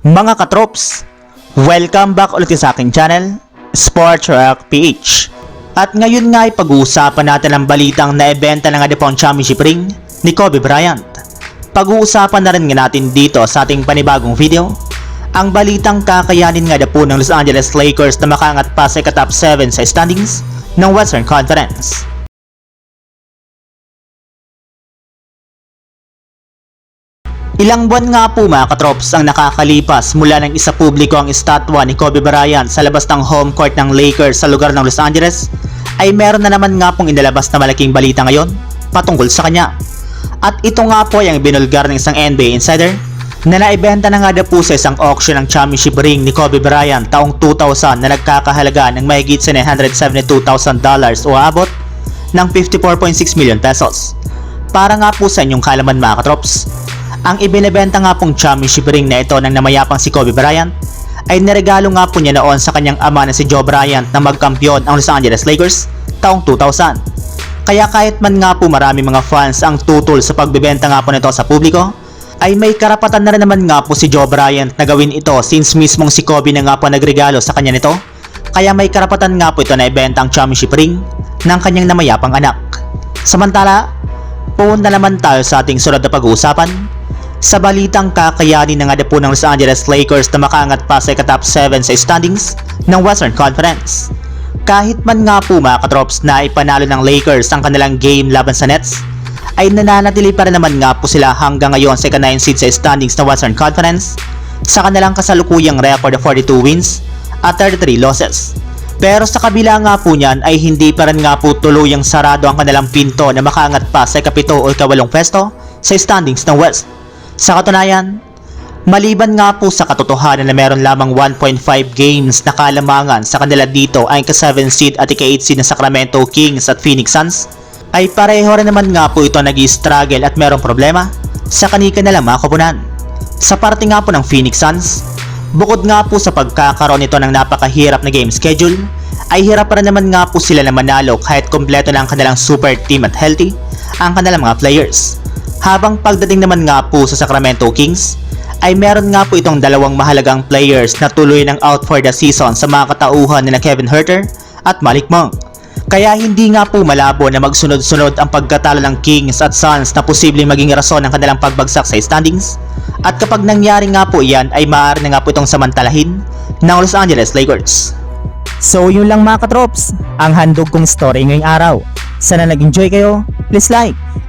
Mga katrops, welcome back ulit sa aking channel, Sports Rock PH. At ngayon nga ay pag-uusapan natin ang balitang na ebenta ng Adepon Championship ring ni Kobe Bryant. Pag-uusapan na rin nga natin dito sa ating panibagong video, ang balitang kakayanin nga po ng Los Angeles Lakers na makaangat pa sa top 7 sa standings ng Western Conference. Ilang buwan nga po mga katrops ang nakakalipas mula ng isa publiko ang estatwa ni Kobe Bryant sa labas ng home court ng Lakers sa lugar ng Los Angeles ay meron na naman nga pong inilabas na malaking balita ngayon patungkol sa kanya. At ito nga po ay ang binulgar ng isang NBA insider na naibenta na nga daw po sa isang auction ng championship ring ni Kobe Bryant taong 2000 na nagkakahalaga ng mahigit sa $972,000 o abot ng 54.6 million pesos. Para nga po sa inyong kalaman mga katrops, ang ibinebenta nga pong championship ring na ito ng namayapang si Kobe Bryant ay niregalo nga po niya noon sa kanyang ama na si Joe Bryant na magkampiyon ang Los Angeles Lakers taong 2000. Kaya kahit man nga po marami mga fans ang tutol sa pagbebenta nga po nito sa publiko, ay may karapatan na rin naman nga po si Joe Bryant na gawin ito since mismong si Kobe na nga po nagregalo sa kanya nito. Kaya may karapatan nga po ito na ibenta ang championship ring ng kanyang namayapang anak. Samantala, pumunta naman tayo sa ating sunod na pag-uusapan sa balitang kakayanin ng nga po ng Los Angeles Lakers na makaangat pa sa top 7 sa standings ng Western Conference. Kahit man nga po mga katrops na ipanalo ng Lakers ang kanilang game laban sa Nets, ay nananatili pa rin naman nga po sila hanggang ngayon sa ika-9 seed sa standings ng Western Conference sa kanilang kasalukuyang record of 42 wins at 33 losses. Pero sa kabila nga po niyan ay hindi pa rin nga po tuluyang sarado ang kanilang pinto na makaangat pa sa ikapito o ikawalong pwesto sa standings ng West. Sa katunayan, maliban nga po sa katotohanan na meron lamang 1.5 games na kalamangan sa kanila dito ay ka-7 seed at ika-8 seed na Sacramento Kings at Phoenix Suns, ay pareho rin naman nga po ito nag struggle at merong problema sa kanika nilang mga koponan. Sa parte nga po ng Phoenix Suns, bukod nga po sa pagkakaroon nito ng napakahirap na game schedule, ay hirap pa naman nga po sila na manalo kahit kompleto na ang kanilang super team at healthy ang kanilang mga players. Habang pagdating naman nga po sa Sacramento Kings, ay meron nga po itong dalawang mahalagang players na tuloy ng out for the season sa mga katauhan ni Kevin Herter at Malik Monk. Kaya hindi nga po malabo na magsunod-sunod ang pagkatalo ng Kings at Suns na posibleng maging rason ng kanilang pagbagsak sa standings. At kapag nangyari nga po iyan ay maaari na nga po itong samantalahin ng Los Angeles Lakers. So yun lang mga katrops, ang handog kong story ngayong araw. Sana nag-enjoy kayo, please like